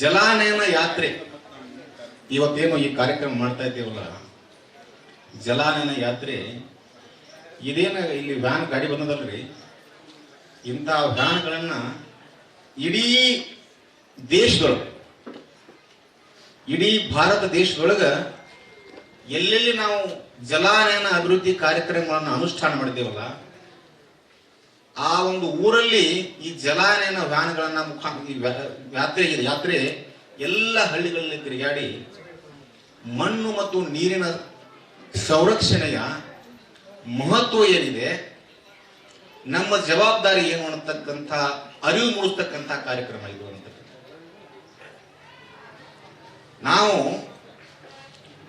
ಜಲಾನಯನ ಯಾತ್ರೆ. ಇವತ್ತೇನು ಈ ಕಾರ್ಯಕ್ರಮ ಮಾಡ್ತಾ ಇದ್ದೀವಲ್ಲ? ಜಲಾನಯನ ಯಾತ್ರೆ. ಇದೇನು ಇಲ್ಲಿ ವ್ಯಾನ್ ಗಾಡಿ ಬಂದದಲ್ರಿ? ಇಂಥ ವ್ಯಾನ್ಗಳನ್ನ ಇಡೀ ದೇಶದೊಳಗೆ, ಇಡೀ ಭಾರತ ದೇಶದೊಳಗ ಎಲ್ಲೆಲ್ಲಿ ನಾವು ಜಲಾನಯನ ಅಭಿವೃದ್ಧಿ ಕಾರ್ಯಕ್ರಮಗಳನ್ನು ಅನುಷ್ಠಾನ ಮಾಡಿದ್ದೇವಲ್ಲ ಆ ಒಂದು ಊರಲ್ಲಿ ಈ ಜಲಾನಯನ ವ್ಯಾನ್ಗಳನ್ನ ಮುಖ, ಈ ವ್ಯಾ- ಯಾತ್ರೆ ಯಾತ್ರೆ ಎಲ್ಲ ಹಳ್ಳಿಗಳಲ್ಲಿ ತಿರುಗಾಡಿ ಮಣ್ಣು ಮತ್ತು ನೀರಿನ ಸಂರಕ್ಷಣೆಯ ಮಹತ್ವ ಏನಿದೆ, ನಮ್ಮ ಜವಾಬ್ದಾರಿ ಏನು ಅನ್ನತಕ್ಕಂಥ, ಅರಿವು ಮೂಡಿಸ್ತಕ್ಕಂಥ ಕಾರ್ಯಕ್ರಮ ಇದು ಅಂತ ನಾವು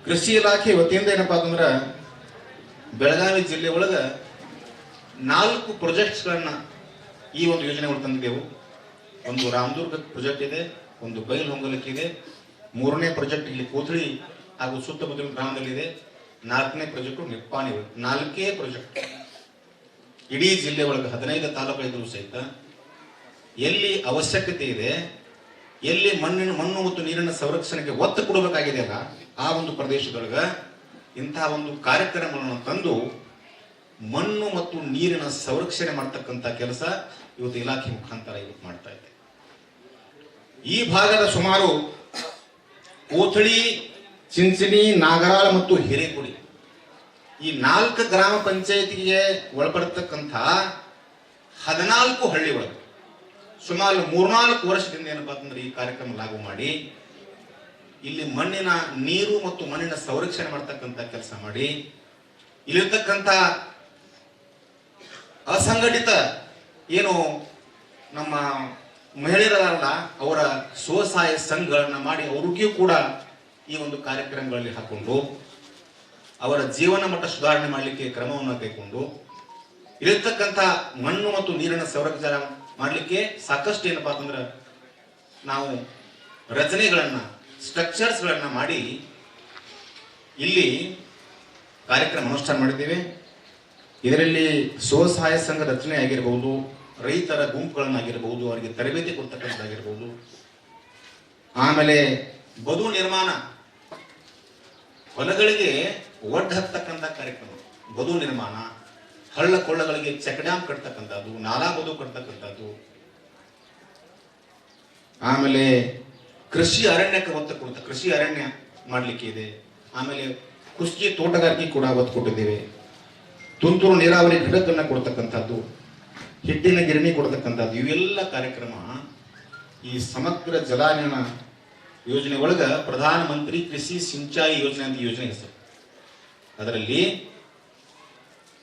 ಕೃಷಿ ಇಲಾಖೆ ವತಿಯಿಂದ ಏನಪ್ಪಾ ಅಂತಂದ್ರ, ಬೆಳಗಾವಿ ಜಿಲ್ಲೆ ಒಳಗ ನಾಲ್ಕು ಪ್ರಾಜೆಕ್ಟ್ಸ್ಗಳನ್ನ ಈ ಒಂದು ಯೋಜನೆ ಒಳಗೆ ತಂದಿದ್ದೆವು ಒಂದು ರಾಮದುರ್ಗ ಪ್ರಾಜೆಕ್ಟ್ ಇದೆ, ಒಂದು ಬೈಲ್ ಹೊಂಗಲಕ್ಕಿದೆ, ಮೂರನೇ ಪ್ರಾಜೆಕ್ಟ್ ಇಲ್ಲಿ ಕೋಥಳಿ ಹಾಗೂ ಸುತ್ತಮುತ್ತಲಿನ ಗ್ರಾಮದಲ್ಲಿದೆ, ನಾಲ್ಕನೇ ಪ್ರಾಜೆಕ್ಟ್ ನಿಪ್ಪಾಣಿ. ನಾಲ್ಕೇ ಪ್ರಾಜೆಕ್ಟ್ ಇಡೀ ಜಿಲ್ಲೆ ಒಳಗೆ ಹದಿನೈದು ತಾಲೂಕು ಇದ್ರು ಸಹಿತ ಎಲ್ಲಿ ಅವಶ್ಯಕತೆ ಇದೆ, ಎಲ್ಲಿ ಮಣ್ಣಿನ, ಮಣ್ಣು ಮತ್ತು ನೀರಿನ ಸಂರಕ್ಷಣೆಗೆ ಒತ್ತು ಕೊಡಬೇಕಾಗಿದೆ ಅಲ್ಲ, ಆ ಒಂದು ಪ್ರದೇಶದೊಳಗ ಇಂತಹ ಒಂದು ಕಾರ್ಯಕ್ರಮವನ್ನು ತಂದು ಮಣ್ಣು ಮತ್ತು ನೀರಿನ ಸಂರಕ್ಷಣೆ ಮಾಡ್ತಕ್ಕಂಥ ಕೆಲಸ ಇವತ್ತು ಇಲಾಖೆ ಮುಖಾಂತರ ಇವತ್ತು ಮಾಡ್ತಾ ಇದೆ. ಈ ಭಾಗದ ಸುಮಾರು ಕೋಥಳಿ, ಚಿಂಚಣಿ, ನಾಗರಾಳ ಮತ್ತು ಹಿರೇಕುಡಿ. ಈ ನಾಲ್ಕು ಗ್ರಾಮ ಪಂಚಾಯತಿಗೆ ಒಳಪಡತಕ್ಕಂಥ ಹದಿನಾಲ್ಕು ಹಳ್ಳಿಗಳು ಸುಮಾರು ಮೂರ್ನಾಲ್ಕು ವರ್ಷದಿಂದ ಏನಪ್ಪಾ ಅಂತಂದ್ರೆ ಈ ಕಾರ್ಯಕ್ರಮ ಲಾಗು ಮಾಡಿ, ಇಲ್ಲಿ ಮಣ್ಣಿನ ನೀರು ಮತ್ತು ಮಣ್ಣಿನ ಸಂರಕ್ಷಣೆ ಮಾಡ್ತಕ್ಕಂಥ ಕೆಲಸ ಮಾಡಿ, ಇಲ್ಲಿರ್ತಕ್ಕಂಥ ಅಸಂಘಟಿತ ಏನು ನಮ್ಮ ಮಹಿಳೆಯರಲ್ಲ, ಅವರ ಸ್ವಸಹಾಯ ಸಂಘಗಳನ್ನ ಮಾಡಿ ಅವ್ರಿಗೂ ಕೂಡ ಈ ಒಂದು ಕಾರ್ಯಕ್ರಮಗಳಲ್ಲಿ ಹಾಕೊಂಡು, ಅವರ ಜೀವನ ಮಟ್ಟ ಸುಧಾರಣೆ ಮಾಡಲಿಕ್ಕೆ ಕ್ರಮವನ್ನು ಕೈಗೊಂಡು ಇಲ್ಲಿರ್ತಕ್ಕಂಥ ಮಣ್ಣು ಮತ್ತು ನೀರಿನ ಸಂರಕ್ಷಣೆ ಮಾಡಲಿಕ್ಕೆ ಸಾಕಷ್ಟು ಏನಪ್ಪಾ ಅಂತಂದ್ರೆ ನಾವು ರಚನೆಗಳನ್ನು ಸ್ಟ್ರಕ್ಚರ್ಸ್ಗಳನ್ನು ಮಾಡಿ ಇಲ್ಲಿ ಕಾರ್ಯಕ್ರಮ ಅನುಷ್ಠಾನ ಮಾಡಿದ್ದೇವೆ. ಇದರಲ್ಲಿ ಸ್ವಸಹಾಯ ಸಂಘ ರಚನೆ ಆಗಿರಬಹುದು ರೈತರ ಗುಂಪುಗಳನ್ನಾಗಿರಬಹುದು ಅವರಿಗೆ ತರಬೇತಿ ಕೊಡ್ತಕ್ಕಂಥದ್ದಾಗಿರ್ಬೋದು. ಆಮೇಲೆ ಬದು ನಿರ್ಮಾಣ. ಹೊಲಗಳಿಗೆ ಒಡ್ಡ ಹತ್ತಕ್ಕಂಥ ಕಾರ್ಯಕ್ರಮ. ಬದು ನಿರ್ಮಾಣ. ಹಳ್ಳ ಕೊಳ್ಳಗಳಿಗೆ ಚೆಕ್ ಡ್ಯಾಮ್ ಕಟ್ತಕ್ಕಂಥದ್ದು, ನಾಲಾ ಬದು ಕಟ್ತಕ್ಕಂಥದ್ದು. ಆಮೇಲೆ ಕೃಷಿ ಅರಣ್ಯಕ್ಕೆ ಒತ್ತು ಕೊಡ್ತ ಕೃಷಿ ಅರಣ್ಯ ಮಾಡಲಿಕ್ಕೆ ಇದೆ. ಆಮೇಲೆ ಕುಸ್ಕಿ ತೋಟಗಾರಿಕೆ ಕೂಡ ಒತ್ತು ಕೊಟ್ಟಿದ್ದೇವೆ. ತುಂತುರು ನೀರಾವರಿ ಘಟಕನ್ನ ಕೊಡ್ತಕ್ಕಂಥದ್ದು, ಹಿಟ್ಟಿನ ಗಿರಣಿ ಕೊಡ್ತಕ್ಕಂಥದ್ದು, ಇವೆಲ್ಲ ಕಾರ್ಯಕ್ರಮ ಈ ಸಮಗ್ರ ಜಲಾನಯನ ಯೋಜನೆ ಒಳಗ ಪ್ರಧಾನ ಮಂತ್ರಿ ಕೃಷಿ ಸಿಂಚಾಯಿ ಯೋಜನೆ ಅಂತ ಯೋಜನೆ ಹೆಸರು. ಅದರಲ್ಲಿ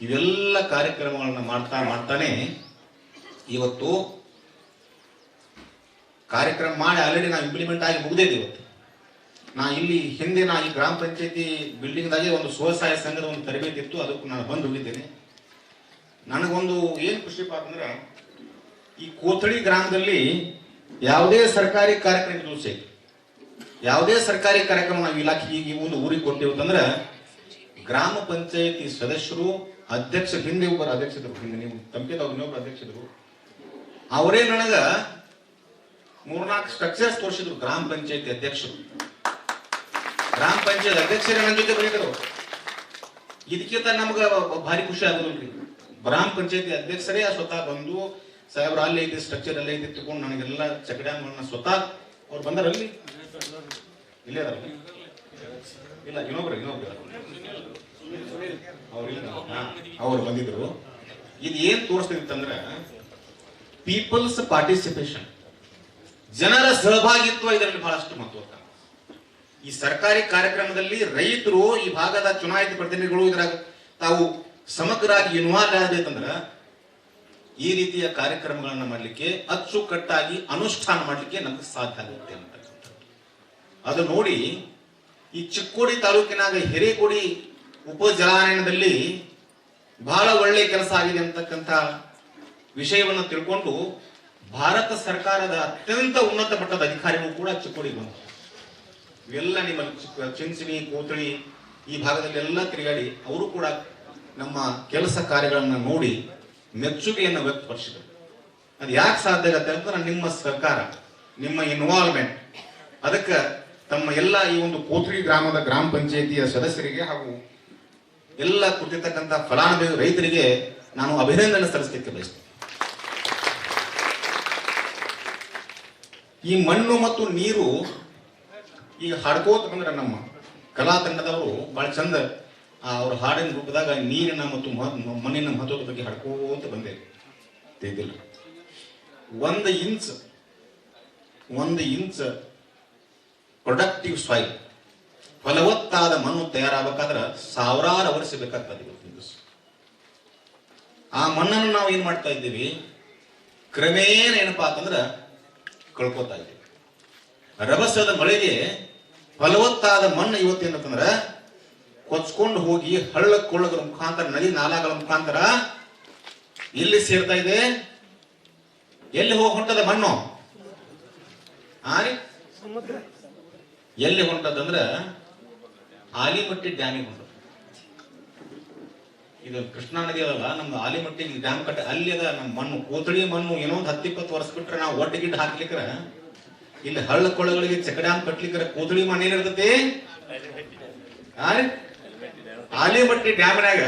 ಇವೆಲ್ಲ ಕಾರ್ಯಕ್ರಮಗಳನ್ನ ಮಾಡ್ತಾ ಮಾಡ್ತಾನೆ ಇವತ್ತು ಕಾರ್ಯಕ್ರಮ ಮಾಡಿ ಆಲ್ರೆಡಿ ನಾವು ಇಂಪ್ಲಿಮೆಂಟ್ ಆಗಿ ಮುಗ್ದಿದೆ ಇವತ್ತು. ನಾ ಇಲ್ಲಿ ಹಿಂದೆ ನಾ ಈ ಗ್ರಾಮ ಪಂಚಾಯತಿ ಬಿಲ್ಡಿಂಗ್ದಾಗೆ ಒಂದು ಸ್ವಸಹಾಯ ಸಂಘದ ಒಂದು ತರಬೇತಿ ಇತ್ತು ಅದಕ್ಕೂ ನಾನು ಬಂದು ಹೋಗಿದ್ದೇನೆ. ನನಗೊಂದು ಏನು ಖುಷಿಪ್ಪ ಅಂದ್ರೆ, ಈ ಕೋಥಳಿ ಗ್ರಾಮದಲ್ಲಿ ಯಾವುದೇ ಸರ್ಕಾರಿ ಕಾರ್ಯಕ್ರಮ ಸಹಿತ ಯಾವುದೇ ಸರ್ಕಾರಿ ಕಾರ್ಯಕ್ರಮ ನಾವು ಇಲಾಖೆ ಒಂದು ಊರಿಗೆ ಕೊಟ್ಟೇವು ಅಂತಂದ್ರೆ, ಗ್ರಾಮ ಪಂಚಾಯತಿ ಸದಸ್ಯರು, ಅಧ್ಯಕ್ಷ, ಹಿಂದೆ ಒಬ್ಬರು ಅಧ್ಯಕ್ಷರು, ಹಿಂದೆ ನೀವು ತಮ್ಕೆದವ್ರು ಇನ್ನೊಬ್ಬರು ಅಧ್ಯಕ್ಷರು, ಅವರೇ ನನಗ ಮೂರ್ನಾಲ್ಕು ಸ್ಟ್ರಕ್ಚರ್ಸ್ ತೋರಿಸಿದ್ರು ಗ್ರಾಮ ಪಂಚಾಯತಿ ಅಧ್ಯಕ್ಷರು. ಗ್ರಾಮ ಪಂಚಾಯತ್ ಅಧ್ಯಕ್ಷರೇ ನನ್ನ ಜೊತೆ ಬರೀತಾರೋ? ಇದಕ್ಕಿಂತ ನಮ್ಗ ಭಾರಿ ಖುಷಿ ಆಗೋದಿಲ್ರಿ ಗ್ರಾಮ ಪಂಚಾಯತಿ ಅಧ್ಯಕ್ಷರೇ ಸ್ವತಃ ಬಂದು, ಸಾಹೇಬ್ರ ಅಲ್ಲಿ ಐತಿ ಸ್ಟ್ರಕ್ಚರ್ ಅಲ್ಲೇ ಐತಿ ತಗೊಂಡು ನನಗೆಲ್ಲ ಚಕಡ್ಯಾಮಗಳನ್ನ ಸ್ವತಃ ಅವ್ರು ಬಂದಾರಲ್ಲಿ? ಇಲ್ಲೇ ಅದಾರ ಇಲ್ಲ, ಇನ್ನೊಬ್ರು ಇನ್ನೊಬ್ರು. ಅವ್ರು ಬಂದಿದ್ರು. ಇದು ಏನ್ ತೋರಿಸ್ತಿತ್ತಂದ್ರ ಪೀಪಲ್ಸ್ ಪಾರ್ಟಿಸಿಪೇಷನ್ ಜನರ ಸಹಭಾಗಿತ್ವ ಇದರಲ್ಲಿ ಬಹಳಷ್ಟು ಮಹತ್ವ. ಈ ಸರ್ಕಾರಿ ಕಾರ್ಯಕ್ರಮದಲ್ಲಿ ರೈತರು ಈ ಭಾಗದ ಚುನಾಯಿತ ಪ್ರತಿನಿಧಿಗಳು ಇದ್ರಾಗ ತಾವು ಸಮಗ್ರವಾಗಿ ಇನ್ವಾಲ್ವ್ ಆಗಬೇಕಂದ್ರ ಈ ರೀತಿಯ ಕಾರ್ಯಕ್ರಮಗಳನ್ನ ಮಾಡಲಿಕ್ಕೆ ಅಚ್ಚುಕಟ್ಟಾಗಿ ಅನುಷ್ಠಾನ ಮಾಡಲಿಕ್ಕೆ ನಮಗೆ ಸಾಧ್ಯ ಆಗುತ್ತೆ ಅಂತಕ್ಕಂಥದ್ದು. ಅದು ನೋಡಿ ಈ ಚಿಕ್ಕೋಡಿ ತಾಲೂಕಿನಾಗ ಹಿರೇಕೋಡಿ ಉಪ ಜಲಾನಯನದಲ್ಲಿ ಬಹಳ ಒಳ್ಳೆ ಕೆಲಸ ಆಗಿದೆ ಅಂತಕ್ಕಂಥ ವಿಷಯವನ್ನು ತಿಳ್ಕೊಂಡು ಭಾರತ ಸರ್ಕಾರದ ಅತ್ಯಂತ ಉನ್ನತ ಮಟ್ಟದ ಅಧಿಕಾರಿಗಳು ಕೂಡ ಚಿಕ್ಕೋಡಿಗೆ ಬಂದರು. ಇವೆಲ್ಲ ನಿಮ್ಮ ಚಿಂಚಿಣಿ, ಕೋತಳಿ, ಈ ಭಾಗದಲ್ಲೆಲ್ಲ ತಿರುಗಾಡಿ, ಅವರು ಕೂಡ ನಮ್ಮ ಕೆಲಸ ಕಾರ್ಯಗಳನ್ನು ನೋಡಿ ಮೆಚ್ಚುಗೆಯನ್ನು ವ್ಯಕ್ತಪಡಿಸಿದರು. ಅದು ಯಾಕೆ ಸಾಧ್ಯ ಆಗತ್ತೆ ಅಂತಂದ್ರೆ ನಿಮ್ಮ ಸರ್ಕಾರ, ನಿಮ್ಮ ಇನ್ವಾಲ್ವ್ಮೆಂಟ್ ಅದಕ್ಕೆ ತಮ್ಮ ಎಲ್ಲ ಈ ಒಂದು ಕೋತ್ರಿ ಗ್ರಾಮದ ಗ್ರಾಮ ಪಂಚಾಯಿತಿಯ ಸದಸ್ಯರಿಗೆ ಹಾಗೂ ಎಲ್ಲ ಕೊಟ್ಟಿರ್ತಕ್ಕಂಥ ಫಲಾನುಭವಿ ರೈತರಿಗೆ ನಾನು ಅಭಿನಂದನೆ ಸಲ್ಲಿಸಲಿಕ್ಕೆ ಬಯಸ್ತೇನೆ. ಈ ಮಣ್ಣು ಮತ್ತು ನೀರು ಈಗ ಹಾಡ್ಕೋತ ಬಂದ್ರೆ ನಮ್ಮ ಕಲಾ ತಂಡದವರು ಬಹಳ ಚಂದ ಅವ್ರ ಹಾಡಿನ ರೂಪದಾಗ ನೀರಿನ ಮತ್ತು ಮಣ್ಣಿನ ಮಹತ್ವದ ಬಗ್ಗೆ ಹಾಡ್ಕೋತ ಬಂದೆ. ತಿಳಿದಿಲ್ಲ ಒಂದು ಇಂಚ್ ಒಂದು ಇಂಚ್ ಪ್ರೊಡಕ್ಟಿವ್ ಸಾಯಿಲ್ ಫಲವತ್ತಾದ ಮಣ್ಣು ತಯಾರಾಗಬೇಕಾದ್ರೆ ಸಾವಿರಾರು ವರ್ಷ ಬೇಕಾಗ್ತದೆ ಇವತ್ತಿನ ದಿವಸ. ಆ ಮಣ್ಣನ್ನು ನಾವು ಏನ್ ಮಾಡ್ತಾ ಇದ್ದೀವಿ? ಕ್ರಮೇಣ ಏನಪ್ಪಾ ಅಂತಂದ್ರೆ ಕಳ್ಕೊತಾ ಇದ್ದೀವಿ. ರಭಸದ ಮಳೆಗೆ ಫಲವತ್ತಾದ ಮಣ್ಣು ಇವತ್ತೇನಂತಂದ್ರ ಕೊಚ್ಕೊಂಡು ಹೋಗಿ ಹಳ್ಳ ಕೊಳ್ಳಗಳ ಮುಖಾಂತರ ನದಿ ನಾಲಾಗಳ ಮುಖಾಂತರ ಎಲ್ಲಿ ಸೇರ್ತಾ ಇದೆ? ಎಲ್ಲಿ ಹೋಗಿ ಹೊಂಟದ ಮಣ್ಣು? ಎಲ್ಲಿ ಹೊಂಟದಂದ್ರ ಆಲಿಮಟ್ಟಿ ಡ್ಯಾಮಿಗೆ ಹೊಂಟದ. ಇದು ಕೃಷ್ಣಾ ನದಿ ಅದಲ್ಲ ನಮ್ದು ಆಲಿಮಟ್ಟಿ ಡ್ಯಾಮ್ ಕಟ್ಟ ಅಲ್ಲಿ ಅದ ನಮ್ಮ ಮಣ್ಣು. ಕೂತಳಿ ಮಣ್ಣು ಏನೋ ಒಂದು ಹತ್ತಿಪ್ಪತ್ತು ವರ್ಷ ಬಿಟ್ರೆ ನಾವು ಒಡ್ಡ ಗಿಡ್ಡು ಹಾಕ್ಲಿಕ್ರ ಇಲ್ಲಿ ಹಳ್ಳ ಕೊಳಗಳಿಗೆ ಚಕಡಾನ್ ಕಟ್ಲಿಕ್ಕರ ಕೂದಳಿ ಮಣ್ಣು ಏನಿರ್ತೈತಿ? ಆಲಿಮಟ್ಟಿ ಡ್ಯಾಮ್ನಾಗ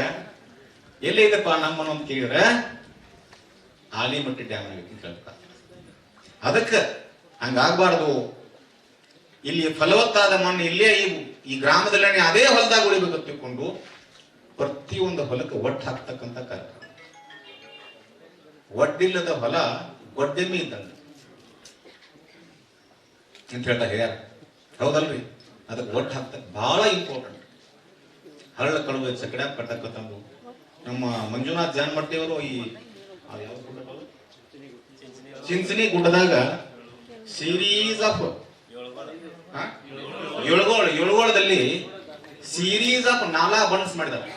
ಎಲ್ಲಿ ಇದಪ್ಪ ನಮ್ಮನ್ನು ಅಂತ ಕೇಳಿದ್ರೆ ಆಲಿಮಟ್ಟಿ ಡ್ಯಾಮ್ನಾಗ ಕೇಳ್ತಾ ಅದಕ್ಕ ಹಂಗಾಗ್ಬಾರ್ದು. ಇಲ್ಲಿ ಫಲವತ್ತಾದ ಮಣ್ಣು ಇಲ್ಲೇ ಈ ಈ ಗ್ರಾಮದಲ್ಲೇ ಅದೇ ಹೊಲದಾಗ ಉಳಿಬೇಕು ತಿಳ್ಕೊಂಡು ಪ್ರತಿಯೊಂದು ಹೊಲಕ್ಕೆ ಒಟ್ಟು ಹಾಕ್ತಕ್ಕಂಥ ಕಾರ್ಯಕ್ರಮ. ಒಡ್ಡಿಲ್ಲದ ಹೊಲ ಗೊಡ್ಡೆಮ್ಮೆ ಇದ್ದಂಗೆ. ಅಂತ ಹೇಳ್ತಾ ಹೇಳ್ಯಾರ. ಹೌದಲ್ರಿ? ಅದಕ್ಕೆ ಒಟ್ಟು ಹಾಕ್ತಕ್ಕ ಬಹಳ ಇಂಪಾರ್ಟೆಂಟ್ ಹರಳ ಕಳುವೆ ಸಕಡೆ ಕಟ್ಟಕ್ಕಂಥದ್ದು ನಮ್ಮ ಮಂಜುನಾಥ್ ಜಾನ್ಮಟ್ಟಿಯವರು ಈ? ಚಿಂಚನಿ ಗುಡ್ಡದಾಗ ಸೀರೀಸ್ ಆಫ್ ಏಳುಗೋಳ ಏಳುಗೋಳದಲ್ಲಿ ಸೀರೀಸ್ ಆಫ್ ನಾಲಾ ಬನ್ಸ್ ಮಾಡಿದಾರೆ.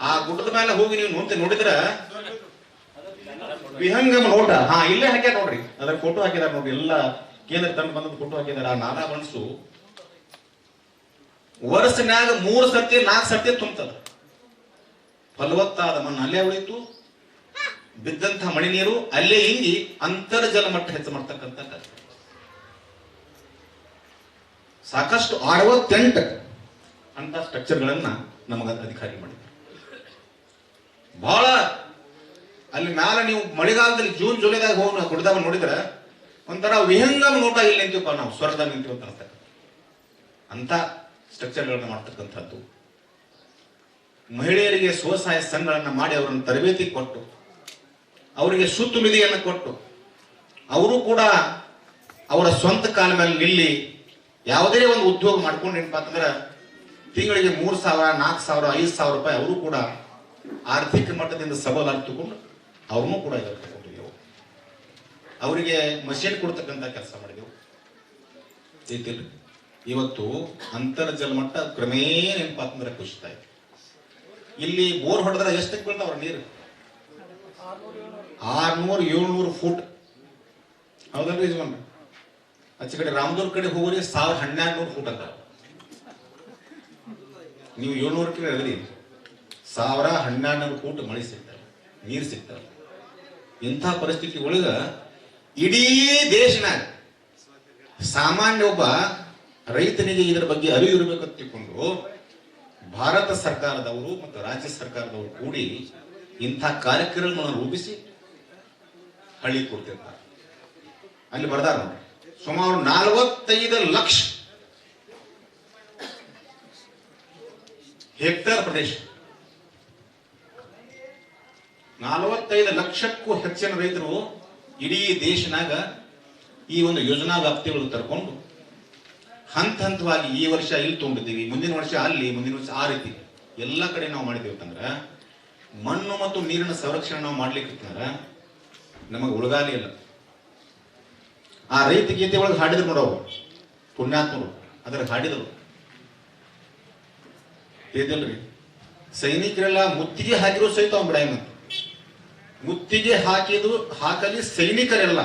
ಆ ಗುಡ್ಡದ ಮೇಲೆ ಹೋಗಿ ನೀವು ನೋಡ್ತಿ ನೋಡಿದ್ರ ವಿಹಂಗಮ ನೋಟ. ಹಾ, ಇಲ್ಲೇ ಹಾಕ್ಯಾರ ನೋಡ್ರಿ. ಅದ್ರ ಫೋಟೋ ಹಾಕಿದಾರ ನೋಡ್ರಿ, ಎಲ್ಲ ಕೇಂದ್ರ ತಂಡ ಬಂದದ್ದು ಕೊಟ್ಟು ಹಾಕಿದ್ದಾರೆ. ಆ ನಾನಾ ಮನಸ್ಸು ವರ್ಷನ್ಯಾಗ ಮೂರು ಸರ್ತಿ, ನಾಲ್ಕು ಸರ್ತಿ ತುಂಬತದ. ಫಲವತ್ತಾದ ಮಣ್ಣು ಅಲ್ಲೇ ಉಳಿತು ಬಿದ್ದಂತಹ ಮಳೆ ನೀರು ಅಲ್ಲೇ ಇಂಗಿ ಅಂತರ್ಜಲ ಮಟ್ಟ ಹೆಚ್ಚು ಮಾಡ್ತಕ್ಕಂಥ. ಸಾಕಷ್ಟು ಅರವತ್ತೆಂಟು ಅಂತ ಸ್ಟ್ರಕ್ಚರ್ಗಳನ್ನ ನಮಗ ಅಧಿಕಾರಿ ಮಾಡಿದ್ರು. ಬಹಳ ಅಲ್ಲಿ ಮ್ಯಾಲ ನೀವು ಮಳೆಗಾಲದಲ್ಲಿ ಜೂನ್, ಜುಲೈದಾಗ ಹೋಗಿ ನಾವು ಗುಡ್ದಾಗ ನೋಡಿದ್ರೆ ಒಂಥರ ವಿಹಂಗಮ ನೋಟ ಇಲ್ಲಿ ನಿಂತೀವಪ್ಪ ನಾವು ಸ್ವರ್ಗದಾಗ ನಿಂತೀವಿ ಅಂತ ಅನ್ಸ್ತದೆ ಅಂತ ಸ್ಟ್ರಕ್ಚರ್ಗಳನ್ನ ಮಾಡ್ತಕ್ಕಂಥದ್ದು. ಮಹಿಳೆಯರಿಗೆ ಸ್ವಸಹಾಯ ಸಂಘಗಳನ್ನ ಮಾಡಿ ಅವರನ್ನು ತರಬೇತಿ ಕೊಟ್ಟು, ಅವರಿಗೆ ಸುತ್ತು ನಿಧಿಯನ್ನು ಕೊಟ್ಟು, ಅವರು ಕೂಡ ಅವರ ಸ್ವಂತ ಕಾಲ ಮೇಲೆ ನಿಲ್ಲಿ ಯಾವುದೇ ಒಂದು ಉದ್ಯೋಗ ಮಾಡ್ಕೊಂಡು ಏನಪ್ಪಾ ಅಂತಂದ್ರೆ ತಿಂಗಳಿಗೆ ಮೂರು ಸಾವಿರ, ನಾಲ್ಕು ಸಾವಿರ, ಐದು ಸಾವಿರ ರೂಪಾಯಿ ಅವರು ಕೂಡ ಆರ್ಥಿಕ ಮಟ್ಟದಿಂದ ಸಬಲಾಗಿ ತಗೊಂಡು ಅವ್ರನ್ನೂ ಕೂಡ ತಗೊಂಡಿದ್ದೆವು ಅವರಿಗೆ ಮಷೀನ್ ಕೊಡ್ತಕ್ಕಂಥ ಕೆಲಸ ಮಾಡಿದೆವು. ಇವತ್ತು ಅಂತರ್ಜಲ ಮಟ್ಟ ಕ್ರಮೇಣ ಏನಪ್ಪಾ ಅಂತಂದ್ರೆ ಕುಸಿತಾ ಇದೆ. ಇಲ್ಲಿ ಬೋರ್ ಹೊಡೆದ್ರೆ ಎಷ್ಟಕ್ಕೆ ಬೀಳ್ತಾವ್ರ ನೀರು? ಆರ್ನೂರು, ಏಳ್ನೂರು ಫೂಟ್. ಹೌದಲ್ರಿ ಯಜಮಾನ್ ಆಚೆ ಕಡೆ ರಾಮದೂರ್ ಕಡೆ ಹೋಗ್ರಿ ಸಾವಿರ ಹನ್ನೆರಡು ನೂರು ಫೂಟ್ ಅಂತ ನೀವು ಏಳ್ನೂರು ಕಡೆ ಅದ್ರಿ ಸಾವಿರ ಹನ್ನೆರಡು ನೂರು ಫೂಟ್ ಮಳೆ ಸಿಗ್ತಾರೆ ನೀರು ಸಿಗ್ತಾರೆ ಇಂಥ ಪರಿಸ್ಥಿತಿ ಒಳಗ ಇಡೀ ದೇಶನಾಗ ಸಾಮಾನ್ಯ ಒಬ್ಬ ರೈತನಿಗೆ ಇದರ ಬಗ್ಗೆ ಅರಿವು ಇರಬೇಕು ತಿಳ್ಕೊಂಡು ಭಾರತ ಸರ್ಕಾರದವರು ಮತ್ತು ರಾಜ್ಯ ಸರ್ಕಾರದವರು ಕೂಡಿ ಇಂಥ ಕಾರ್ಯಕ್ರಮಗಳನ್ನು ರೂಪಿಸಿ ಹಳ್ಳಿ ಕೊಡ್ತಿರ್ತಾರೆ. ಅಲ್ಲಿ ಬರ್ದಾರ ಸುಮಾರು ನಲವತ್ತೈದು ಲಕ್ಷ ಹೆಕ್ಟೇರ್ ಪ್ರದೇಶ. ನಲವತ್ತೈದು ಲಕ್ಷಕ್ಕೂ ಹೆಚ್ಚಿನ ರೈತರು ಇಡೀ ದೇಶನಾಗ ಈ ಒಂದು ಯೋಜನಾ ವ್ಯಾಪ್ತಿಗಳು ತರ್ಕೊಂಡು ಹಂತ ಹಂತವಾಗಿ ಈ ವರ್ಷ ಇಲ್ಲಿ ತುಂಬಿದ್ದೀವಿ, ಮುಂದಿನ ವರ್ಷ ಅಲ್ಲಿ, ಮುಂದಿನ ವರ್ಷ ಆ ರೀತಿ. ಎಲ್ಲ ಕಡೆ ನಾವು ಮಾಡಿದ್ದೇವೆ ಮಣ್ಣು ಮತ್ತು ನೀರಿನ ಸಂರಕ್ಷಣೆ ನಾವು ಮಾಡ್ಲಿಕ್ಕೆ ನಮಗೆ ಉಳಗಾಲಿ ಇಲ್ಲ. ಆ ರೈತ ಗೀತೆ ಒಳಗೆ ಹಾಡಿದ್ರು ನೋಡವು ಪುಣ್ಯಾತ್ಮರು, ಅದ್ರ ಹಾಡಿದ್ರು. ತಿಳಿದಿಲ್ರಿ ಸೈನಿಕರೆಲ್ಲ ಮುತ್ತಿಗೆ ಹಾಕಿರೋ ಸಹಿತ ಅವ್ನು ಬಿಡಂತ ಮುತ್ತಿಗೆ ಹಾಕಿದು ಹಾಕಲಿ, ಸೈನಿಕರೆಲ್ಲ.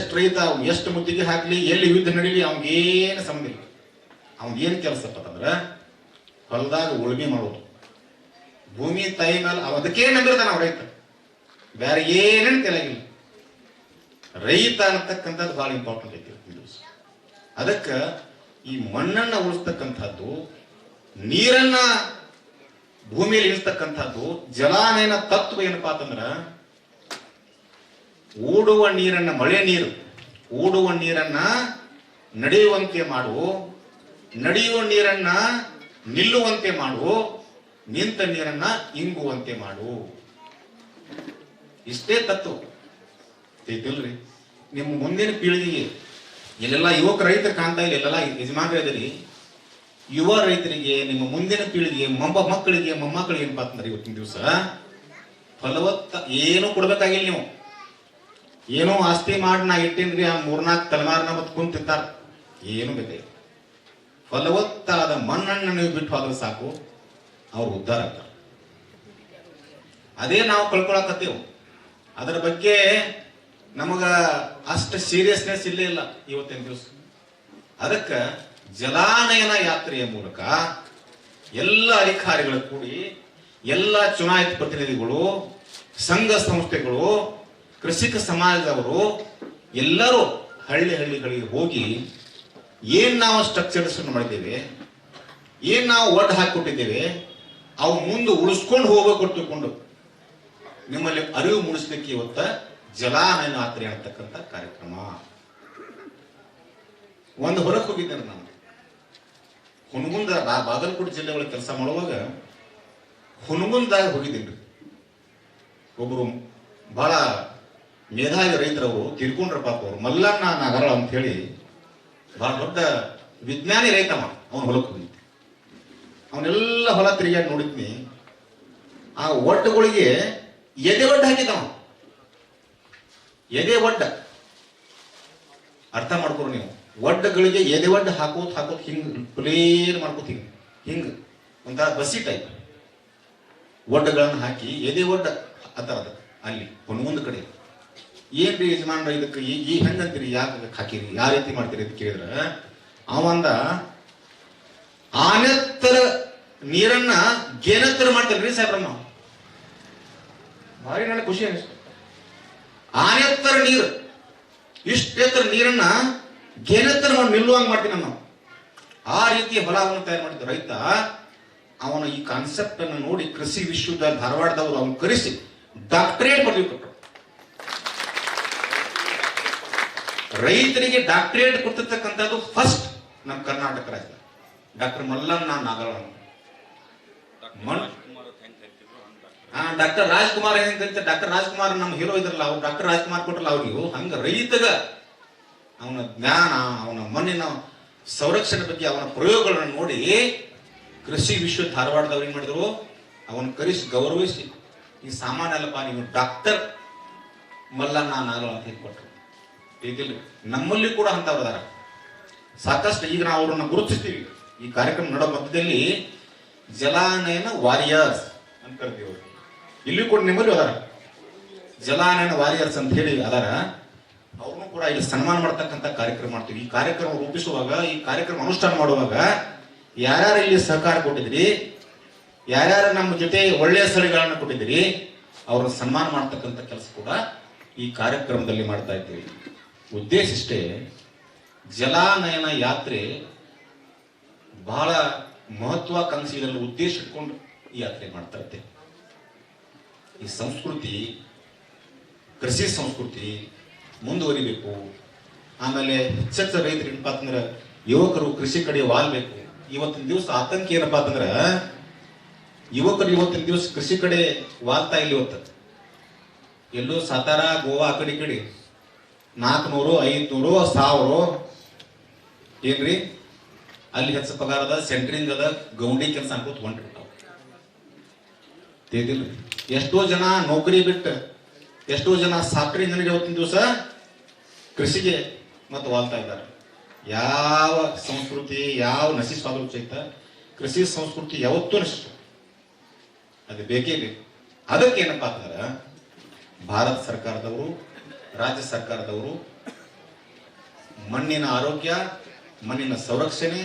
ಎಷ್ಟು ರೈತ ಎಷ್ಟು ಮುತ್ತಿಗೆ ಹಾಕಲಿ, ಎಲ್ಲಿ ಯುದ್ಧ ನಡೀಲಿ, ಅವನಿಗೇನು ಸಂಬಂಧ ಇಲ್ಲ. ಅವ್ನಿಗೇನು ಕೆಲಸ ಅಂತಂದ್ರೆ ಹೊಲದಾಗ ಉಳುಮೆ ಮಾಡೋದು. ಭೂಮಿ, ತಾಯಿ ಮೇಲೆ ಅಂದಿರ್ತಾನ ನಂಬಿರ್ತಾನ ಅವ ರೈತ. ಬೇರೆ ಏನೇನು ತೆಲಗಿಲ್ಲ ರೈತ ಅನ್ನತಕ್ಕಂಥದ್ದು ಬಹಳ ಇಂಪಾರ್ಟೆಂಟ್ ಐತಿ ಅದಕ್ಕೆ ಈ ಮಣ್ಣನ್ನ ಉಳಿಸ್ತಕ್ಕಂಥದ್ದು, ನೀರನ್ನ ಭೂಮಿಯಲ್ಲಿ ಇರ್ತಕ್ಕಂಥದ್ದು ಜಲಾನಯನ ತತ್ವ ಏನಪ್ಪಾ ಅಂತಂದ್ರ ಓಡುವ ನೀರನ್ನ ಮಳೆ ನೀರು ಓಡುವ ನೀರನ್ನ ನಡೆಯುವಂತೆ ಮಾಡು, ನಡೆಯುವ ನೀರನ್ನ ನಿಲ್ಲುವಂತೆ ಮಾಡು, ನಿಂತ ನೀರನ್ನ ಇಂಗುವಂತೆ ಮಾಡು. ಇಷ್ಟೇ ತತ್ವ. ತಿಳ್ರಿ, ನಿಮ್ಮ ಮುಂದಿನ ಪೀಳಿಗೆಗೆ, ಇಲ್ಲೆಲ್ಲ ಯುವಕ ರೈತರು ಕಾಣ್ತಾ ಇಲ್ಲ, ಇಲ್ಲೆಲ್ಲ ಯಜಮಾನ್ರಿ ಯುವ ರೈತರಿಗೆ, ನಿಮ್ಮ ಮುಂದಿನ ಪೀಳಿಗೆ ಮೊಮ್ಮ ಮಕ್ಕಳಿಗೆ, ಮೊಮ್ಮಕ್ಕಳಿಗೆ ಏನಪ್ಪಾ ಅಂತಂದ್ರೆ ಇವತ್ತಿನ ದಿವಸ ಫಲವತ್ತ ಏನು ಕೊಡ್ಬೇಕಾಗಿಲ್ಲ ನೀವು. ಏನೋ ಆಸ್ತಿ ಮಾಡಿ ನಾ ಇಟ್ಟಿನ್ರಿ, ಆ ಮೂರ್ನಾಲ್ಕು ತಲೆಮಾರನ ಮತ್ ಕುಂತಿರ್ತಾರ. ಏನು ಬೇಕಾಗಿಲ್ಲ ಫಲವತ್ತಾದ ಮಣ್ಣನ್ನು ನೀವು ಬಿಟ್ಟು ಹೋದ್ರೆ ಸಾಕು, ಅವ್ರು ಉದ್ಧಾರ ಆಗ್ತಾರೆ. ಅದೇ ನಾವು ಕಳ್ಕೊಳಕತ್ತೇವು. ಅದರ ಬಗ್ಗೆ ನಮಗ ಅಷ್ಟು ಸೀರಿಯಸ್ನೆಸ್ ಇಲ್ಲೇ ಇಲ್ಲ ಇವತ್ತಿನ ದಿವಸ. ಅದಕ್ಕ ಜಲಾನಯನ ಯಾತ್ರೆಯ ಮೂಲಕ ಎಲ್ಲ ಅಧಿಕಾರಿಗಳು ಕೂಡಿ ಎಲ್ಲ ಚುನಾಯಿತ ಪ್ರತಿನಿಧಿಗಳು, ಸಂಘ ಸಂಸ್ಥೆಗಳು, ಕೃಷಿಕ ಸಮಾಜದವರು ಎಲ್ಲರೂ ಹಳ್ಳಿ ಹಳ್ಳಿಗಳಿಗೆ ಹೋಗಿ ಏನ್ ನಾವು ಸ್ಟ್ರಕ್ಚರ್ಸ್ ಮಾಡಿದ್ದೇವೆ, ಏನ್ ನಾವು ಓಟ್ ಹಾಕಿಕೊಟ್ಟಿದ್ದೇವೆ, ಅವು ಮುಂದೆ ಉಳಿಸ್ಕೊಂಡು ಹೋಗಬೇಕು ನಿಮ್ಮಲ್ಲಿ ಅರಿವು ಮೂಡಿಸ್ಲಿಕ್ಕೆ ಇವತ್ತ ಜಲಾನಯನ ಯಾತ್ರೆ ಅಂತಕ್ಕಂಥ ಕಾರ್ಯಕ್ರಮ. ಒಂದು ಹೊರಗೆ ಹೋಗಿದ್ದೇನೆ ನಾನು. ಹುನಗುಂದ ನಾ ಬಾಗಲಕೋಟೆ ಜಿಲ್ಲೆ ಒಳಗೆ ಕೆಲಸ ಮಾಡುವಾಗ ಹುನಗುಂದಾಗ ಹೋಗಿದ್ದೀನಿ. ಒಬ್ಬರು ಬಹಳ ಮೇಧಾವಿ ರೈತರವರು ತಿರ್ಕೊಂಡ್ರ ಪಾಪ ಅವರು. ಮಲ್ಲಣ್ಣ ನಗರ ಅಂತ ಹೇಳಿ ಬಹಳ ದೊಡ್ಡ ವಿಜ್ಞಾನಿ ರೈತವ ಅವನ. ಹೊಲಕ್ಕೆ ಹೋಗಿದ್ದೆ. ಅವನ್ನೆಲ್ಲ ಹೊಲ ತಿರುಗಾಡಿ ನೋಡಿದ್ನಿ. ಆ ಒಡ್ಡುಗಳಿಗೆ ಎದೆ ಒಡ್ಡ ಹಾಕಿದವ ಎದೆ ಒಡ್ಡ. ಅರ್ಥ ಮಾಡ್ಕೊರು ನೀವು. ಒಡ್ಡಗಳಿಗೆ ಎದೆ ಒಡ್ಡ ಹಾಕೋತ್ ಹಾಕೋತ್ ಹಿಂಗ್ ಪ್ಲೇನ್ ಮಾಡ್ಕೋತ ಹಿಂಗ್ ಹಿಂಗ್. ಒಂಥರ ಬಸ್ಸಿ ಟೈಪ್ ಒಡ್ಡಗಳನ್ನ ಹಾಕಿ ಎದೆ ಒಡ್ಡ ಅದ ಅಲ್ಲಿ ಒಂದೊಂದು ಕಡೆ. ಏನ್ರಿ ಯಜಮಾನ್ರ ಇದಕ್ಕೆ ಈ ಈ ಹೆಂಗಂತೀರಿ? ಯಾಕೆ ಹಾಕಿರಿ? ಯಾವ ರೀತಿ ಮಾಡ್ತೀರಿ ಅಂತ ಕೇಳಿದ್ರ ಅವಂದ ಆನೆತ್ತರ ನೀರನ್ನ ಗೇನೆತ್ತರ ರೀ ಸಾಹೇಬ್ರಮ್ಮ ಭಾರಿ ನನಗೆ ಖುಷಿ ಅನಿಸ್ತು. ಆನೆತ್ತರ ನೀರು ಇಷ್ಟೆತ್ತರ ನೀರನ್ನ ಗೇನೆತ್ತರ ನಿಲ್ಲುವಂಗೆ ಮಾಡ್ತೀನಿ ನಾವು ಆ ರೀತಿ ಹೊಲವನ್ನು ತಯಾರು ಮಾಡಿದ ರೈತ, ಅವನ ಈ ಕಾನ್ಸೆಪ್ಟ್ ಅನ್ನು ನೋಡಿ ಕೃಷಿ ವಿಶ್ವದ ಧಾರವಾಡದವರು ಅವನು ಕರೆಸಿ ಡಾಕ್ಟರೇಟ್ ಪದವಿ ಕೊಟ್ಟರು ರೈತರಿಗೆ ಡಾಕ್ಟರೇಟ್ ಕೊಟ್ಟಿರ್ತಕ್ಕಂಥದ್ದು ಫಸ್ಟ್ ನಮ್ಮ ಕರ್ನಾಟಕ ರಾಜ್ಯ. ಡಾಕ್ಟರ್ ಮಲ್ಲಣ್ಣ ನಾಗರ ಮಣ್ ಹಾ, ಡಾಕ್ಟರ್ ರಾಜ್ಕುಮಾರ್ ಹೆಂಗಂತ ಡಾಕ್ಟರ್ ರಾಜ್ಕುಮಾರ್ ನಮ್ಮ ಹೀರೋ ಇದ್ರಲ್ಲ, ಅವ್ರು ಡಾಕ್ಟರ್ ರಾಜ್ಕುಮಾರ್ ಕೊಟ್ರಲ್ಲ ಅವ್ರಿಗೂ. ಹಂಗ ರೈತಗ ಅವನ ಜ್ಞಾನ, ಅವನ ಮಣ್ಣಿನ ಸಂರಕ್ಷಣೆ ಬಗ್ಗೆ ಅವನ ಪ್ರಯೋಗಗಳನ್ನು ನೋಡಿ ಕೃಷಿ ವಿಶ್ವ ಧಾರವಾಡದವ್ರು ಏನ್ ಮಾಡಿದ್ರು? ಅವನ ಕರೆಸಿ ಗೌರವಿಸಿ, ಈ ಸಾಮಾನ್ಯ ಅಲ್ಲಪ್ಪ, ನೀವು ಡಾಕ್ಟರ್ ಮಲ್ಲಣ್ಣ ನಾಗಲ್ ಅಂತ ಹೇಳ್ಕೊಟ್ರು. ಈಗಿಲ್ಲ ನಮ್ಮಲ್ಲಿ ಕೂಡ ಅಂತವ್ರು ಅದಾರ. ಸಾಕಷ್ಟು ಈಗ ನಾವು ಅವ್ರನ್ನ ಗುರುತಿಸ್ತೀವಿ. ಈ ಕಾರ್ಯಕ್ರಮ ನಡೋ ಮಧ್ಯದಲ್ಲಿ ಜಲಾನಯನ ವಾರಿಯರ್ಸ್ ಅಂತ ಕರಿತೀವಿ. ಇಲ್ಲಿ ಕೂಡ ನಿಮ್ಮಲ್ಲಿ ಅದಾರ. ಜಲಾನಯನ ವಾರಿಯರ್ಸ್ ಅಂತ ಹೇಳಿ ಅದಾರ. ಅವ್ರನ್ನು ಕೂಡ ಇಲ್ಲಿ ಸನ್ಮಾನ ಮಾಡ್ತಕ್ಕಂಥ ಕಾರ್ಯಕ್ರಮ ಮಾಡ್ತೀವಿ. ಈ ಕಾರ್ಯಕ್ರಮ ರೂಪಿಸುವಾಗ, ಈ ಕಾರ್ಯಕ್ರಮ ಅನುಷ್ಠಾನ ಮಾಡುವಾಗ ಯಾರ್ಯಾರು ಇಲ್ಲಿ ಸಹಕಾರ ಕೊಟ್ಟಿದ್ರಿ ಯಾರ್ಯಾರು ನಮ್ಮ ಜೊತೆ ಒಳ್ಳೆಯ ಸಲಹೆಗಳನ್ನು ಕೊಟ್ಟಿದ್ರಿ ಅವ್ರನ್ನ ಸನ್ಮಾನ ಮಾಡ್ತಕ್ಕಂಥ ಕೆಲಸ ಕೂಡ ಈ ಕಾರ್ಯಕ್ರಮದಲ್ಲಿ ಮಾಡ್ತಾ ಇದ್ದೀವಿ. ಉದ್ದೇಶ ಇಷ್ಟೇ, ಜಲಾನಯನ ಯಾತ್ರೆ ಬಹಳ ಮಹತ್ವಾಕಾಂಕ್ಷಿ ಇದನ್ನು ಉದ್ದೇಶ ಇಟ್ಕೊಂಡು ಈ ಯಾತ್ರೆ ಮಾಡ್ತಾ ಇದ್ದೇವೆ ಈ ಸಂಸ್ಕೃತಿ, ಕೃಷಿ ಸಂಸ್ಕೃತಿ ಮುಂದುವರಿಬೇಕು. ಆಮೇಲೆ ಹೆಚ್ಚೆಚ್ಚ ರೈತರು ಏನಪ್ಪಾ ಅಂತಂದ್ರೆ, ಯುವಕರು ಕೃಷಿ ಕಡೆ ವಾಲ್ಬೇಕು. ಇವತ್ತಿನ ದಿವಸ ಆತಂಕ ಏನಪ್ಪಾ ಅಂತಂದ್ರ, ಯುವಕರು ಇವತ್ತಿನ ದಿವಸ ಕೃಷಿ ಕಡೆ ವಾಲ್ತಾ ಇಲ್ಲ ಇವತ್ತು. ಎಲ್ಲೋ ಸತಾರ, ಗೋವಾ ಆ ಕಡೆ ಕಡೆ. ನಾಲ್ಕುನೂರು, ಐದ್ನೂರು, ಸಾವಿರ. ಏನ್ರಿ? ಅಲ್ಲಿ ಹೆಚ್ಚು ಪಗಾರದ ಸೆಂಟ್ರಿಂಗ್ ಅದ, ಗೌಂಡಿ ಕೆಲಸ ಅನ್ಕೋತ ಹೊಂಟಿರ್ತಾವ ಎಷ್ಟೋ ಜನ ನೌಕರಿ ಬಿಟ್ಟು ಎಷ್ಟೋ ಜನ ಸಾಫ್ಟ್ವೇರ್ ಇಂಜಿನಿಯರ್ ಇವತ್ತಿನ ದಿವಸ ಕೃಷಿಗೆ ಮತ್ತು ವಾಲ್ತಾ ಇದ್ದಾರೆ. ಯಾವ ಸಂಸ್ಕೃತಿ, ಯಾವ ನಶಿಸ್ವಾದ್ರು ಚೈತ ಕೃಷಿ ಸಂಸ್ಕೃತಿ ಯಾವತ್ತೂ ನಶಿಸ ಅದು ಬೇಕೇ ಬೇಕು. ಅದಕ್ಕೆ ಏನಪ್ಪಾ ಅಂತಂದ್ರೆ ಭಾರತ ಸರ್ಕಾರದವರು, ರಾಜ್ಯ ಸರ್ಕಾರದವರು ಮಣ್ಣಿನ ಆರೋಗ್ಯ, ಮಣ್ಣಿನ ಸಂರಕ್ಷಣೆ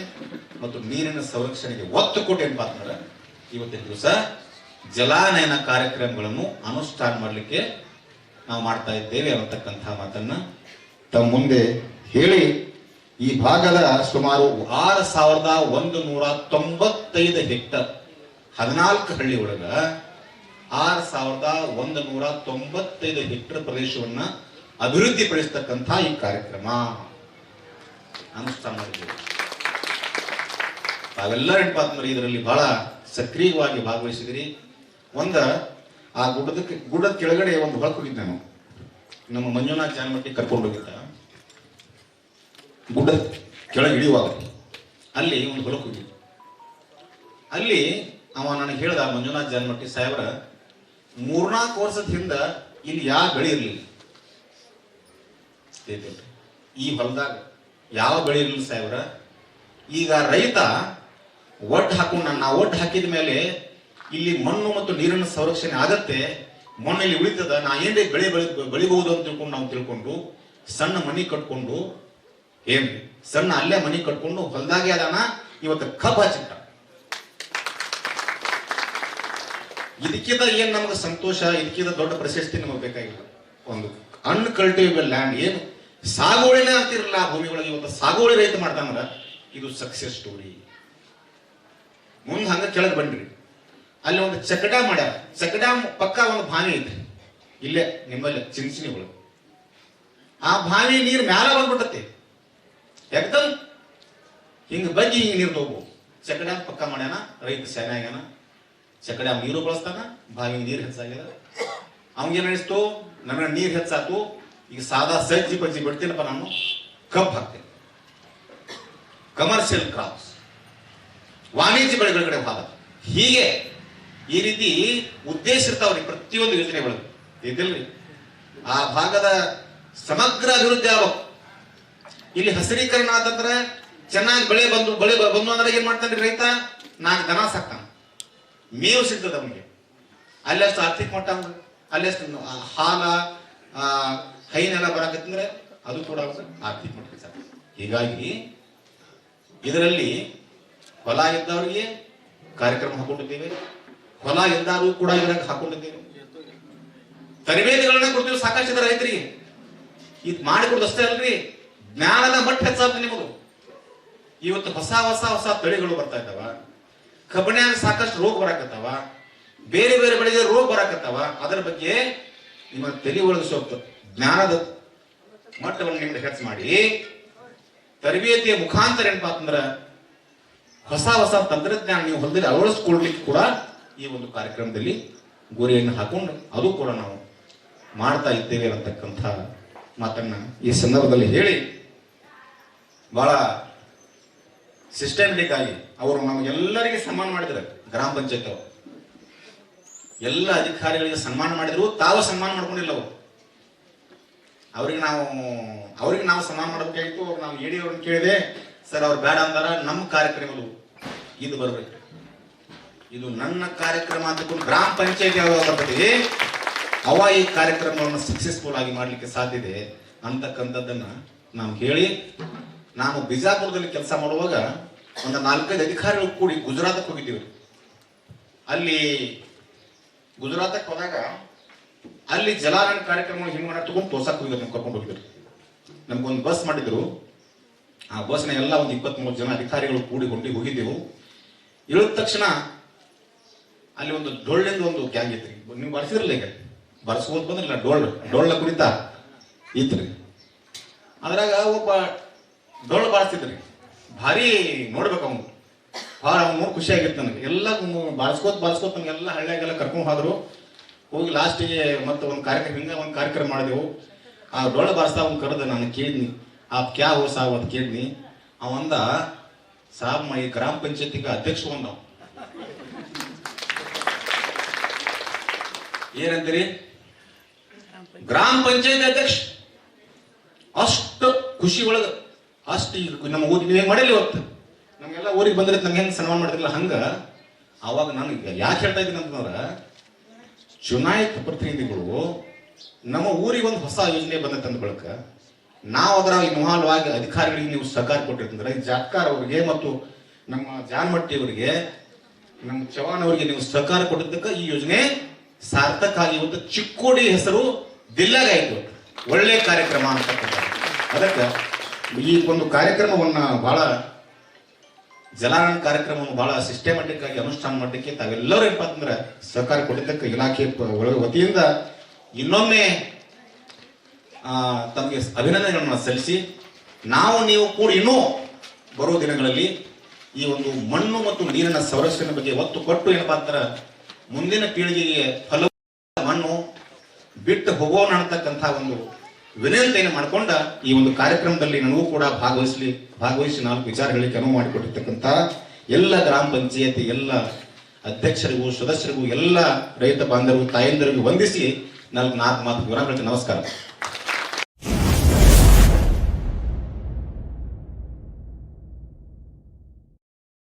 ಮತ್ತು ನೀರಿನ ಸಂರಕ್ಷಣೆಗೆ ಒತ್ತು ಕೊಟ್ಟು ಏನಪ್ಪ ಅಂತಂದ್ರೆ ಇವತ್ತಿನ ದಿವಸ ಜಲಾನಯನ ಕಾರ್ಯಕ್ರಮಗಳನ್ನು ಅನುಷ್ಠಾನ ಮಾಡಲಿಕ್ಕೆ ನಾವು ಮಾಡ್ತಾ ಇದ್ದೇವೆ ಅನ್ನತಕ್ಕಂಥ ಮಾತನ್ನ ತಮ್ಮ ಮುಂದೆ ಹೇಳಿ. ಈ ಭಾಗದ ಸುಮಾರು ಆರು ಸಾವಿರದ ಒಂದು ನೂರ ತೊಂಬತ್ತೈದು ಹೆಕ್ಟರ್ ಹದಿನಾಲ್ಕು ಹಳ್ಳಿ ಒಳಗ ಆರು ಸಾವಿರದ ಒಂದು ನೂರ ತೊಂಬತ್ತೈದು ಹೆಕ್ಟರ್ ಪ್ರದೇಶವನ್ನ ಅಭಿವೃದ್ಧಿ ಪಡಿಸ್ತಕ್ಕಂಥ ಈ ಕಾರ್ಯಕ್ರಮ. ಅನುಷ್ಠಾನ ತಾವೆಲ್ಲ ಅಂತಂದ್ರೆ ಇದರಲ್ಲಿ ಬಹಳ ಸಕ್ರಿಯವಾಗಿ ಭಾಗವಹಿಸಿದಿರಿ. ಒಂದ ಆ ಗುಡ್ಡದಕ್ಕೆ ಗುಡ್ಡದ ಕೆಳಗಡೆ ಒಂದು ಹೊಳಕ್ ಹೋಗಿದ್ದೆ ನಾನು ನಮ್ಮ ಮಂಜುನಾಥ್ ಜಾನಮಟ್ಟಿ ಕರ್ಕೊಂಡು ಹೋಗಿದ್ದ. ಗುಡ್ಡದ ಕೆಳಗೆ ಇಳಿಯುವಾಗ ಅಲ್ಲಿ ಒಂದು ಹೊಲಕ್ಕೆ ಹೋಗಿದ್ದೆ ಅಲ್ಲಿ ಅವ ನನಗೆ ಹೇಳ್ದ, ಮಂಜುನಾಥ್ ಜಾನಮಟ್ಟಿ ಸಾಹೇಬ್ರ, ಮೂರ್ನಾಲ್ಕು ವರ್ಷದ ಹಿಂದ ಇಲ್ಲಿ ಯಾವ ಬೆಳೆ ಇರಲಿಲ್ಲ. ಈ ಹೊಲದಾಗ ಯಾವ ಬೆಳೆ ಇರಲಿಲ್ಲ ಸಾಹೇಬ್ರ? ಈಗ ರೈತ ಒಟ್ಟು ಹಾಕೊಂಡು ನಾನು ಒಟ್ಟು ಹಾಕಿದ ಮೇಲೆ ಇಲ್ಲಿ ಮಣ್ಣು ಮತ್ತು ನೀರಿನ ಸಂರಕ್ಷಣೆ ಆಗತ್ತೆ. ಮಣ್ಣಲ್ಲಿ ಉಳಿತದ, ನಾ ಏನೇ ಬೆಳೆ ಬೆಳಿ ಬೆಳಿಬಹುದು ಅಂತ ತಿಳ್ಕೊಂಡು ನಾವು ತಿಳ್ಕೊಂಡು, ಸಣ್ಣ ಮನಿ ಕಟ್ಕೊಂಡು ಏನ್ ಸಣ್ಣ ಅಲ್ಲೇ ಮನಿ ಕಟ್ಕೊಂಡು ಹೊಲದಾಗೆ ಅದಾನ, ಇವತ್ತು ಕಬ್ಬು ಹಚ್ಚಿಟ್ಟ. ಇದಕ್ಕಿಂತ ಏನ್ ನಮಗೆ ಸಂತೋಷ, ಇದಕ್ಕಿಂತ ದೊಡ್ಡ ಪ್ರಶಸ್ತಿ ನಮಗೆ ಬೇಕಾಗಿಲ್ಲ. ಒಂದು ಅನ್ಕಲ್ಟಿವೇಬಲ್ ಲ್ಯಾಂಡ್ ಏನು? ಸಾಗುವಳಿನೇ ಆಗ್ತಿರಲ್ಲ ಭೂಮಿ ಒಳಗೆ ಇವತ್ತು ಸಾಗುವಳಿ ರೈತ ಮಾಡ್ತಾನಂದ್ರ, ಇದು ಸಕ್ಸೆಸ್ ಸ್ಟೋರಿ ಮುಂದೆ ಹಂಗ ಕೆಳಗೆ ಬನ್ರಿ. ಅಲ್ಲಿ ಒಂದು ಚಕಡ ಮಾಡ್ಯಾರ. ಚಕಡ ಪಕ್ಕ ಒಂದು ಬಾವಿ ಐತ್ರಿ. ಇಲ್ಲೇ ನಿಮ್ಮಲ್ಲಿ ಚಿಂಚಿನಿ ಒಳಗೆ ಆ ಬಾವಿ ನೀರು ಮ್ಯಾಲ ಬಂದ್ಬಿಟ್ಟತಿ ಯಾಕಂದ್ರೆ ಹಿಂಗ ಬಗ್ಗಿ ಹಿಂಗ ನೀರು ತಗೋಬಹುದು ಚಕಡ ಪಕ್ಕ ಮಾಡ್ಯಾನ, ರೈತ ಸೇನೆ ಆಗ್ಯಾನ. ಚಕಡ ನೀರು ಬಳಸ್ತಾನ ಬಾವಿ ನೀರು ಹೆಚ್ಚಾಗ್ಯದ. ಅವ್ನಿಗೇನ್ ಅನಿಸ್ತು? ನನ್ನ ನೀರು ಹೆಚ್ಚಾತು. ಈಗ ಸಾದಾ ಸಜ್ಜಿ ಬಜ್ಜಿ ಬಿಡ್ತೀನಪ್ಪ ನಾನು. ಕಬ್ಬು ಹಾಕ್ತೇನೆ ಕಮರ್ಷಿಯಲ್ ಕ್ರಾಪ್ಸ್ ವಾಣಿಜ್ಯ ಬೆಳೆಗಳ ಕಡೆ ಹೋದ. ಹೀಗೆ ಈ ರೀತಿ ಉದ್ದೇಶ ಇರ್ತಾವ್ರಿ ಪ್ರತಿಯೊಂದು ಯೋಜನೆ ಒಳಗೆ ಇದಿಲ್ರಿ? ಆ ಭಾಗದ ಸಮಗ್ರ ಅಭಿವೃದ್ಧಿ ಆಗ್ಬೇಕು. ಇಲ್ಲಿ ಹಸಿರೀಕರಣ ಆತಂದ್ರೆ ಚೆನ್ನಾಗಿ ಬೆಳೆ ಬಂದು ಬೆಳೆ ಬಂದು ಅಂದ್ರೆ ಏನ್ ಮಾಡ್ತಾನೆ ರೈತ? ನಾಲ್ಕು ದನ ಸಾಕ್ತಾನ. ಮೇವು ಸಿಗ್ತದೆ ಅವನಿಗೆ. ಅಲ್ಲಷ್ಟು ಆರ್ಥಿಕ ಮಟ್ಟ ಅಲ್ಲಿ ಅಷ್ಟು ಹಾಲ ಹೈನೆಲ್ಲ ಬರಾಕತ್ತಂದ್ರೆ ಅದು ಕೂಡ ಆರ್ಥಿಕ ಮಟ್ಟಕ್ಕೆ ಸಾಕು ಹೀಗಾಗಿ ಇದರಲ್ಲಿ ಹೊಲ ಇದ್ದವರಿಗೆ ಕಾರ್ಯಕ್ರಮ ಹಾಕೊಂಡಿದ್ದೇವೆ. ಹೊಲ ಎಲ್ಲಾರು ಕೂಡ ಇದ್ರಾಗ ಹಾಕೊಂಡಿದ್ದೀವಿ ತರಬೇತಿಗಳನ್ನ ಕೊಡ್ತೀವಿ ಸಾಕಷ್ಟು ರೈತರಿಗೆ. ಇದು ಮಾಡಿಕೊಡೋದು ಅಷ್ಟೇ ಅಲ್ರಿ. ಜ್ಞಾನದ ಮಟ್ಟ ಹೆಚ್ಚಾಗ್ತದೆ ನಿಮಗೂ. ಇವತ್ತು ಹೊಸ ಹೊಸ ಹೊಸ ತಳಿಗಳು ಬರ್ತಾ ಇದ್ದಾವ. ಕಬ್ಬಣ್ಯಾಗ ಸಾಕಷ್ಟು ರೋಗ ಬರಾಕತ್ತಾವ. ಬೇರೆ ಬೇರೆ ಬೆಳೆಗೆ ರೋಗ ಬರಾಕತ್ತಾವ. ಅದರ ಬಗ್ಗೆ ನಿಮ್ಮ ತಲೆ ಒಳಗೆ ಜ್ಞಾನದ ಮಟ್ಟವನ್ನು ನಿಮ್ಗೆ ಹೆಚ್ಚು ಮಾಡಿ. ತರಬೇತಿಯ ಮುಖಾಂತರ ಏನಪ್ಪಾ ಅಂತಂದ್ರ ಹೊಸ ಹೊಸ ತಂತ್ರಜ್ಞಾನ ನೀವು ಹೊಲದಲ್ಲಿ ಅಳವಡಿಸ್ಕೊಳ್ಲಿಕ್ಕೆ ಕೂಡ ಈ ಒಂದು ಕಾರ್ಯಕ್ರಮದಲ್ಲಿ ಗುರಿಯನ್ನು ಹಾಕೊಂಡು ಅದು ಕೂಡ ನಾವು ಮಾಡ್ತಾ ಇದ್ದೇವೆ ಅಂತಕ್ಕಂಥ ಮಾತನ್ನ ಈ ಸಂದರ್ಭದಲ್ಲಿ ಹೇಳಿ ಬಹಳ ಸಿಸ್ಟಮೆಟಿಕ್ ಆಗಿ ಅವರು ನಮಗೆಲ್ಲರಿಗೆ ಸನ್ಮಾನ ಮಾಡಿದ್ರು ಗ್ರಾಮ ಪಂಚಾಯತ್ ಅವರು. ಎಲ್ಲ ಅಧಿಕಾರಿಗಳಿಗೆ ಸನ್ಮಾನ ಮಾಡಿದ್ರು. ತಾವು ಸನ್ಮಾನ ಮಾಡ್ಕೊಂಡಿಲ್ಲ ಅವರು. ಅವ್ರಿಗೆ ನಾವು ಅವ್ರಿಗೆ ನಾವು ಸನ್ಮಾನ ಮಾಡಬೇಕಾಗಿತ್ತು. ಅವ್ರು ನಾವು ಎಡಿ ಅವ್ರನ್ನ ಕೇಳಿದೆ, ಸರ್, ಅವ್ರು ಬೇಡ ಅಂದಾರ. ನಮ್ಮ ಕಾರ್ಯಕ್ರಮಗಳು ಇದು ಬರ್ಬೇಕು. ಇದು ನನ್ನ ಕಾರ್ಯಕ್ರಮ ಅಂತಕೊಂಡು ಗ್ರಾಮ ಪಂಚಾಯತ್ ಯಾವಾಗ ಅವ ಈ ಕಾರ್ಯಕ್ರಮವನ್ನು ಸಕ್ಸಸ್ಫುಲ್ ಆಗಿ ಮಾಡಲಿಕ್ಕೆ ಸಾಧ್ಯ ಇದೆ ಅಂತಕ್ಕಂಥದ್ದನ್ನ ನಾವು ಹೇಳಿ, ನಾನು ಬಿಜಾಪುರದಲ್ಲಿ ಕೆಲಸ ಮಾಡುವಾಗ ಒಂದು ನಾಲ್ಕೈದು ಅಧಿಕಾರಿಗಳು ಕೂಡಿ ಗುಜರಾತಕ್ಕೆ ಹೋಗಿದ್ದೀವಿ. ಅಲ್ಲಿ ಗುಜರಾತಕ್ಕೆ ಹೋದಾಗ ಅಲ್ಲಿ ಜಲಾರಾಯಣ ಕಾರ್ಯಕ್ರಮ ಹಿಂಗ್ ಮಾಡ ತಗೊಂಡು ತೋರ್ಸಕ್ ಹೋಗಿದ್ರು, ನಮ್ಗೆ ಕರ್ಕೊಂಡು ಹೋಗಿದ್ರು. ನಮ್ಗೊಂದು ಬಸ್ ಮಾಡಿದ್ರು. ಆ ಬಸ್ನ ಎಲ್ಲ ಒಂದು ಇಪ್ಪತ್ಮೂರು ಜನ ಅಧಿಕಾರಿಗಳು ಕೂಡಿ ಹೊಂಟಿ ಹೋಗಿದ್ದೆವು. ಇಳಿದ ತಕ್ಷಣ ಅಲ್ಲಿ ಒಂದು ಡೊಳ್ಳಿಂದ ಒಂದು ಗ್ಯಾಂಗ್ ಇತ್ರಿ ನೀವು ಬರ್ಸಿದ್ರಲ್ಲ ಈಗ? ಬರ್ಸ್ಬೋದು ಬಂದ್ರಲ್ಲ, ಡೊಳ್ಳು. ಡೊಳ್ಳ ಕುರಿತ ಇತ್ರಿ ಅದ್ರಾಗ ಒಬ್ಬ ಡೊಳ್ಳು ಬಾರಿಸ್ತಿದ್ರಿ. ಭಾರಿ ನೋಡ್ಬೇಕು ಅವನು. ಭಾಳ ಅವ್ನು ನೋಡಿ ಖುಷಿ ಆಗಿತ್ತು ನನಗೆ. ಎಲ್ಲ ಬಾರಿಸ್ಕೋತ್ ಬಾರಿಸ್ಕೋತ್ ನನಗೆಲ್ಲ ಹಳ್ಳಿಯಾಗೆಲ್ಲ ಕರ್ಕೊಂಡು ಹೋದ್ರು. ಹೋಗಿ ಲಾಸ್ಟಿಗೆ ಮತ್ತೆ ಒಂದು ಕಾರ್ಯಕ್ರಮ, ಹಿಂಗ ಒಂದು ಕಾರ್ಯಕ್ರಮ ಮಾಡಿದೆವು. ಆ ಡೊಳ್ಳು ಬಾರಿಸ್ತಾ ಅವ್ನು ಕರೆದ ನಾನು ಕೇಳಿದ್ನಿ ಆ ಕ್ಯಾ ಹೋ ಸಾವ್ ಅಂತ ಕೇಳಿದ್ನಿ ಅವಂದ ಸಾಬ್ ಈ ಗ್ರಾಮ ಪಂಚಾಯತಿಗೆ ಅಧ್ಯಕ್ಷ ಒಂದ ಏನಂತೀರಿ? ಗ್ರಾಮ ಪಂಚಾಯತ್ ಅಧ್ಯಕ್ಷ. ಅಷ್ಟು ಖುಷಿ ಒಳಗೆ, ಅಷ್ಟು ಈಗ ನಮ್ಮ ಊರಿಗೆ ನೀವು ಮಾಡಿಲ್ಲ ಇವತ್ತು? ನಮಗೆಲ್ಲ ಊರಿಗೆ ಬಂದ್ರೆ ನಮ್ಗೆ ಹೆಂಗೆ ಸನ್ಮಾನ ಮಾಡಿದ್ರಲ್ಲ ಹಂಗ? ಅವಾಗ ನಾನು ಯಾಕೆ ಹೇಳ್ತಾ ಇದ್ದೀನಿ ಅಂತಂದ್ರ, ಚುನಾಯಿತ ಪ್ರತಿನಿಧಿಗಳು ನಮ್ಮ ಊರಿಗೆ ಒಂದು ಹೊಸ ಯೋಜನೆ ಬಂದ ಅಂದ ಬಳಿಕ, ನಾವು ಅದರ ಇನ್ವಾಲ್ವ್ ಅಧಿಕಾರಿಗಳಿಗೆ ನೀವು ಸಹಕಾರ ಕೊಟ್ಟಿರ್ತಂದ್ರೆ ಜಾತ್ಕಾರ್ ಅವರಿಗೆ ಮತ್ತು ನಮ್ಮ ಜಾನ್ಮಟ್ಟಿ ಅವರಿಗೆ ನಮ್ಮ ಚವಾನ್ ಅವರಿಗೆ ನೀವು ಸಹಕಾರ ಕೊಟ್ಟಿದ್ದಕ್ಕೆ ಈ ಯೋಜನೆ ಸಾರ್ಥಕ ಆಗಿ ಇವತ್ತು ಚಿಕ್ಕೋಡಿ ಹೆಸರು ದಿಲ್ಲಾಗಾಯ್ತು. ಒಳ್ಳೆ ಕಾರ್ಯಕ್ರಮ ಅಂತಕ್ಕಂಥ ಅದಕ್ಕೆ ಈ ಒಂದು ಕಾರ್ಯಕ್ರಮವನ್ನ ಬಹಳ ಜಲಾನಯನ ಕಾರ್ಯಕ್ರಮವನ್ನು ಬಹಳ ಸಿಸ್ಟಮ್ಯಾಟಿಕ್ ಆಗಿ ಅನುಷ್ಠಾನ ಮಾಡಲಿಕ್ಕೆ ತಾವೆಲ್ಲರೂ ಏನಪ್ಪ ಅಂತಂದ್ರೆ ಸಹಕಾರ ಕೊಟ್ಟಿದ್ದಕ್ಕೆ ಇಲಾಖೆ ವತಿಯಿಂದ ಇನ್ನೊಮ್ಮೆ ತಮಗೆ ಅಭಿನಂದನೆಗಳನ್ನು ಸಲ್ಲಿಸಿ, ನಾವು ನೀವು ಕೂಡ ಇನ್ನೂ ಬರುವ ದಿನಗಳಲ್ಲಿ ಈ ಒಂದು ಮಣ್ಣು ಮತ್ತು ನೀರಿನ ಸಂರಕ್ಷಣೆ ಬಗ್ಗೆ ಒತ್ತು ಕೊಟ್ಟು ಏನಪ್ಪಾ ಅಂತಾರೆ ಮುಂದಿನ ಪೀಳಿಗೆಗೆ ಫಲ ಮಣ್ಣು ಬಿಟ್ಟು ಹೋಗೋಣ ಅನ್ನತಕ್ಕಂಥ ಒಂದು ವಿನಂತಿಯನ್ನು ಮಾಡಿಕೊಂಡ ಈ ಒಂದು ಕಾರ್ಯಕ್ರಮದಲ್ಲಿ ನನಗೂ ಕೂಡ ಭಾಗವಹಿಸಲಿ, ಭಾಗವಹಿಸಿ ನಾಲ್ಕು ವಿಚಾರಗಳಿಗೆ ಅನುವು ಮಾಡಿಕೊಟ್ಟಿರ್ತಕ್ಕಂಥ ಎಲ್ಲ ಗ್ರಾಮ ಪಂಚಾಯತಿ, ಎಲ್ಲ ಅಧ್ಯಕ್ಷರಿಗೂ, ಸದಸ್ಯರಿಗೂ, ಎಲ್ಲ ರೈತ ಬಾಂಧವರು, ತಾಯಂದರಿಗೂ ವಂದಿಸಿ ನಾಲ್ಕು ನಾಲ್ಕು ಮಾತು ವಿವರ ನಮಸ್ಕಾರ.